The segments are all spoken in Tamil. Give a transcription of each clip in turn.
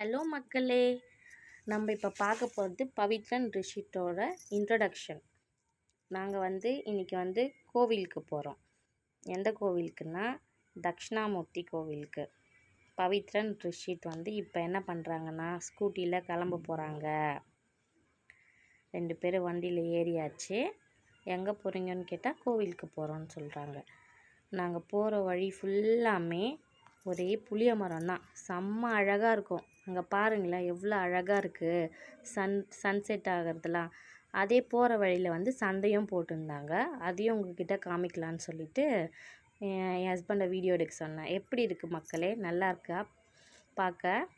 ஹலோ மக்களே நம்ம இப்போ பார்க்க போகிறது பவித்ரன் ரிஷிட்டோட இன்ட்ரடக்ஷன் நாங்கள் வந்து இன்றைக்கி வந்து கோவிலுக்கு போகிறோம் எந்த கோவிலுக்குன்னா தக்ஷணாமூர்த்தி கோவிலுக்கு. பவித்ரன் ரிஷித் வந்து இப்போ என்ன பண்ணுறாங்கன்னா ஸ்கூட்டியில் கிளம்ப போகிறாங்க ரெண்டு பேரும் வண்டியில் ஏறியாச்சு. எங்கே போகிறீங்கன்னு கேட்டால் கோவிலுக்கு போகிறோன்னு சொல்கிறாங்க நாங்கள் போகிற வழி ஃபுல்லாமே ஒரே புளிய மரம் தான் செம்ம அழகாக இருக்கும். அங்கே பாருங்களேன் எவ்வளோ அழகாக இருக்குது சன் சன்செட் ஆகிறதுலாம். அதே போகிற வழியில் வந்து சந்தையும் போட்டிருந்தாங்க. அதையும் உங்ககிட்ட காமிக்கலான்னு சொல்லிட்டு என் ஹஸ்பண்டை வீடியோ எடுக்க சொன்னேன். எப்படி இருக்குது மக்களே? நல்லா இருக்கா? பார்க்க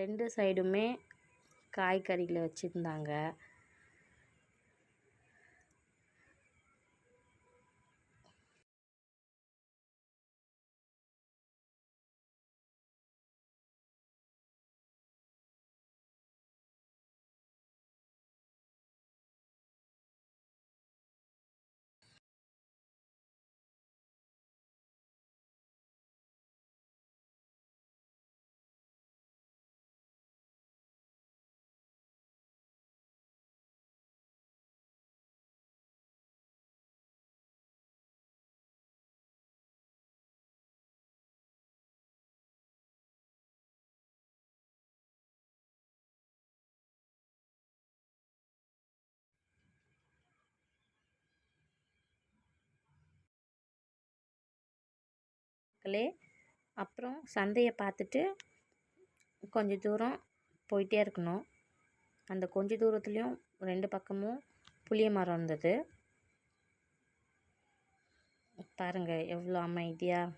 ரெண்டு சைடுமே காய்கறிகளை வச்சுருந்தாங்க. மக்களே அப்புறம் சந்தையை பார்த்துட்டு கொஞ்சம் தூரம் போயிட்டே இருக்கணும். அந்த கொஞ்ச தூரத்துலேயும் ரெண்டு பக்கமும் புளிய மரம் இருந்தது. பாருங்கள் எவ்வளோ அமைதியாக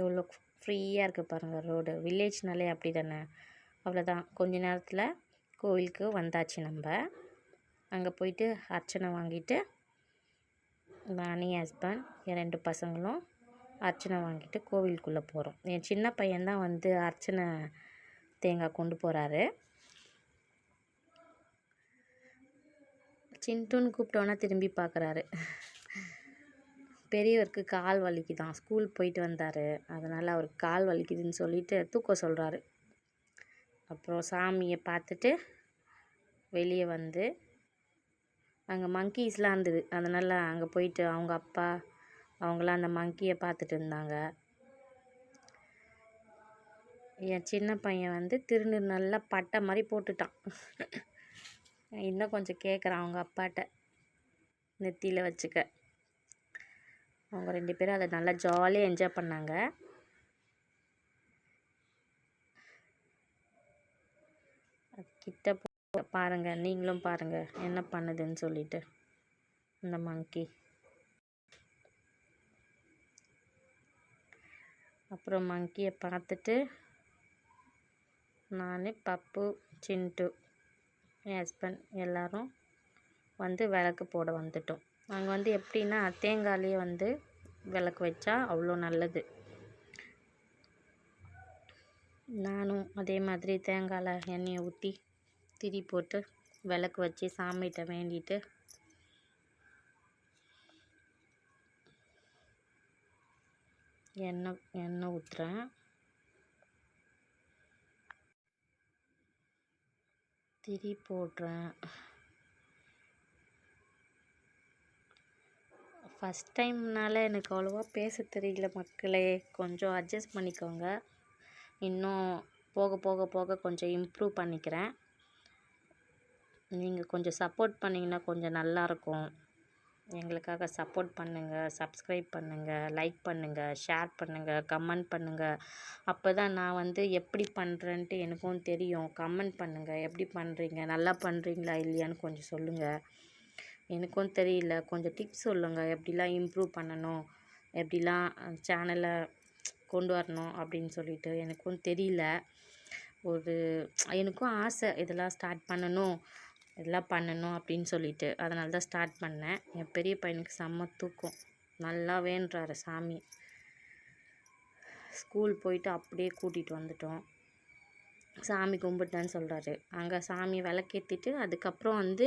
எவ்வளோ ஃப்ரீயாக இருக்குது பாருங்கள் ரோடு. வில்லேஜ்னாலே அப்படி தானே அவ்வளோதான் கொஞ்ச நேரத்தில் கோவிலுக்கு வந்தாச்சு நம்ம. அங்கே போயிட்டு அர்ச்சனை வாங்கிட்டு நானே ஹஸ்பண்ட் என் ரெண்டு பசங்களும் அர்ச்சனை வாங்கிட்டு கோவிலுக்குள்ளே போகிறோம். என் சின்ன பையன்தான் வந்து அர்ச்சனை தேங்காய் கொண்டு போகிறாரு. சின்ட்டுன்னு கூப்பிட்டோன்னா திரும்பி பார்க்குறாரு. பெரியவருக்கு கால் வலிக்குதான். ஸ்கூல் போயிட்டு வந்தார். அதனால் அவருக்கு கால் வலிக்குதுன்னு சொல்லிட்டு தூக்க சொல்கிறாரு. அப்புறம் சாமியை பார்த்துட்டு வெளியே வந்து அங்கே மங்கீஸ்லாம் இருந்தது. அதனால் அங்கே போயிட்டு அவங்க அப்பா அவங்களாம் அந்த மங்கியை பார்த்துட்டு இருந்தாங்க. என் சின்ன பையன் வந்து திருநீர் நல்லா பட்டை மாதிரி போட்டுட்டான். இன்னும் கொஞ்சம் கேட்குறான் அவங்க அப்பாட்ட. நெத்தியில் வச்சுக்க. அவங்க ரெண்டு பேரும் அதை நல்லா ஜாலியாக என்ஜாய் பண்ணாங்க. கிட்ட பாருங்கள் நீங்களும் பாருங்கள் என்ன பண்ணுதுன்னு சொல்லிட்டு. இந்த மங்கி அப்புறம் மங்கியை பார்த்துட்டு நான் பப்பு சின்ட்டு என் ஹஸ்பண்ட் எல்லோரும் வந்து விளக்கு போட வந்துட்டோம். நாங்கள் வந்து எப்படின்னா தேங்காயிலே வந்து விளக்கு வச்சா அவ்வளோ நல்லது. நானும் அதே மாதிரி தேங்காயில் எண்ணெயை ஊற்றி திரி போட்டு விளக்கு வச்சு சாமிகிட்ட வேண்டிட்டு எண்ணெய் எண்ணெய் ஊற்றுறேன் திரி போடுறேன். ஃபஸ்ட் டைம்னால எனக்கு அவ்வளோவா பேச தெரியல மக்களே. கொஞ்சம் அட்ஜஸ்ட் பண்ணிக்கோங்க. இன்னும் போக போக போக கொஞ்சம் இம்ப்ரூவ் பண்ணிக்கிறேன். நீங்கள் கொஞ்சம் சப்போர்ட் பண்ணிங்கன்னா கொஞ்சம் நல்லாயிருக்கும் எங்களுக்காக சப்போர்ட் பண்ணுங்கள் சப்ஸ்கிரைப் பண்ணுங்கள் லைக் பண்ணுங்கள் ஷேர் பண்ணுங்கள் கமெண்ட் பண்ணுங்கள் அப்போ தான் நான் வந்து எப்படி பண்ணுறேன்ட்டு எனக்கும் தெரியும். கமெண்ட் பண்ணுங்கள் எப்படி பண்ணுறீங்க நல்லா பண்ணுறீங்களா இல்லையான்னு கொஞ்சம் சொல்லுங்கள் எனக்கும் தெரியல. கொஞ்சம் டிப்ஸ் சொல்லுங்கள் எப்படிலாம் இம்ப்ரூவ் பண்ணணும் எப்படிலாம் சேனலை கொண்டு வரணும் அப்படின்னு சொல்லிட்டு எனக்கும் தெரியல. ஒரு எனக்கும் ஆசை இதெல்லாம் ஸ்டார்ட் பண்ணணும். இதெல்லாம் பண்ணணும் அப்படின்னு சொல்லிட்டு அதனால தான் ஸ்டார்ட் பண்ணேன். என் பெரிய பையனுக்கு செம்ம தூக்கம். நல்லா வேண்டுறாரு சாமி. ஸ்கூல் போயிட்டு அப்படியே கூட்டிகிட்டு வந்துட்டோம். சாமி கும்பிட்டேன்னு சொல்கிறாரு அங்கே சாமி விளக்கேற்றிட்டு அதுக்கப்புறம் வந்து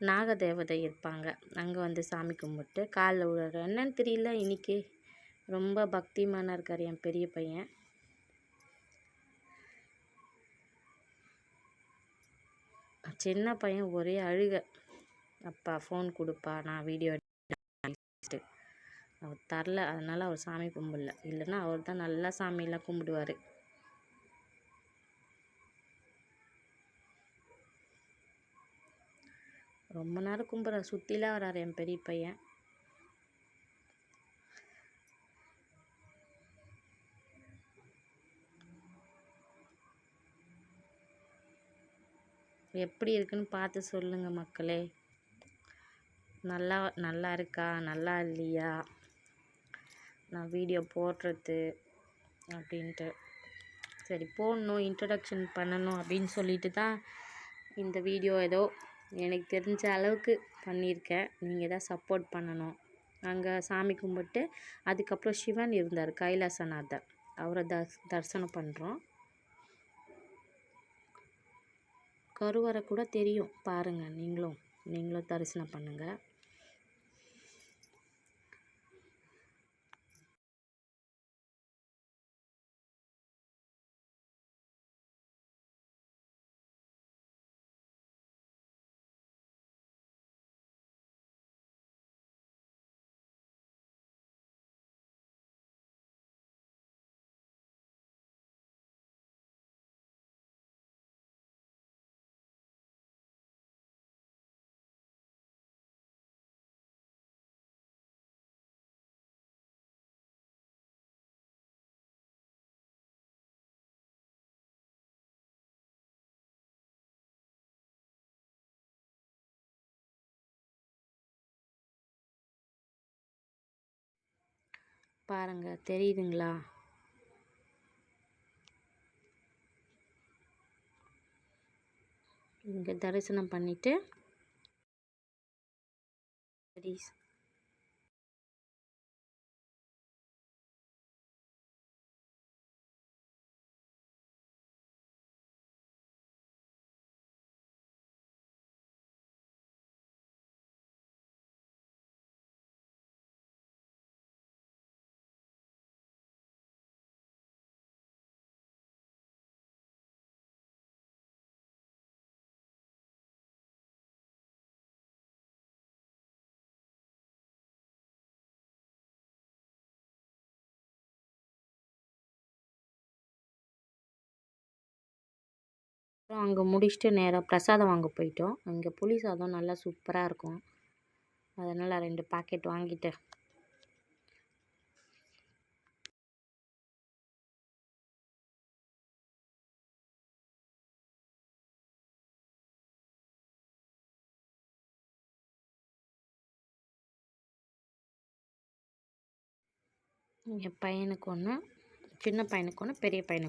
நாகதேவதை இருப்பாங்க. அங்கே வந்து சாமி கும்பிட்டு காலில் விழுற என்னன்னு தெரியல இன்றைக்கி ரொம்ப பக்திமானாக இருக்கார் என் பெரிய பையன். சின்ன பையன் ஒரே அழுக. அப்பா ஃபோன் கொடுப்பா நான் வீடியோ எடுத்து அவர் தரல அதனால் அவர் சாமி கும்பிடல. இல்லைன்னா அவர் தான் நல்லா சாமியெல்லாம் கும்பிடுவார். ரொம்ப நேரம் கும்பிட்ற சுற்றிலாம் வராரு என் பெரிய பையன். எப்படி இருக்குன்னு பார்த்து சொல்லுங்கள் மக்களே. நல்லா நல்லா இருக்கா? நல்லா இல்லையா? நான் வீடியோ போடுறது அப்படின்ட்டு. சரி போடணும் இன்ட்ரடக்ஷன் பண்ணணும் அப்படின்னு சொல்லிட்டு தான் இந்த வீடியோ ஏதோ எனக்கு தெரிஞ்ச அளவுக்கு பண்ணியிருக்கேன். நீங்கள் தான் சப்போர்ட் பண்ணணும். அங்கே சாமி கும்பிட்டு அதுக்கப்புறம் சிவன் இருந்தார் கைலாசநாதர். அவரை தர் தரிசனம் பண்ணுறோம் கருவறை கூட தெரியும். பாருங்கள் நீங்களும். நீங்களும் தரிசனம் பண்ணுங்கள் பாருங்க தெரியுதுங்களா? இங்கே தரிசனம் பண்ணிட்டு அப்புறம் அங்கே முடிச்சுட்டு நேராக பிரசாதம் வாங்க போயிட்டோம். அங்கே புளி சாதம் நல்லா சூப்பராக இருக்கும். அதனால் ரெண்டு பாக்கெட் வாங்கிட்டு என் பையனுக்கு ஒன்று சின்ன பையனுக்கு ஒன்று பெரிய பையனுக்கு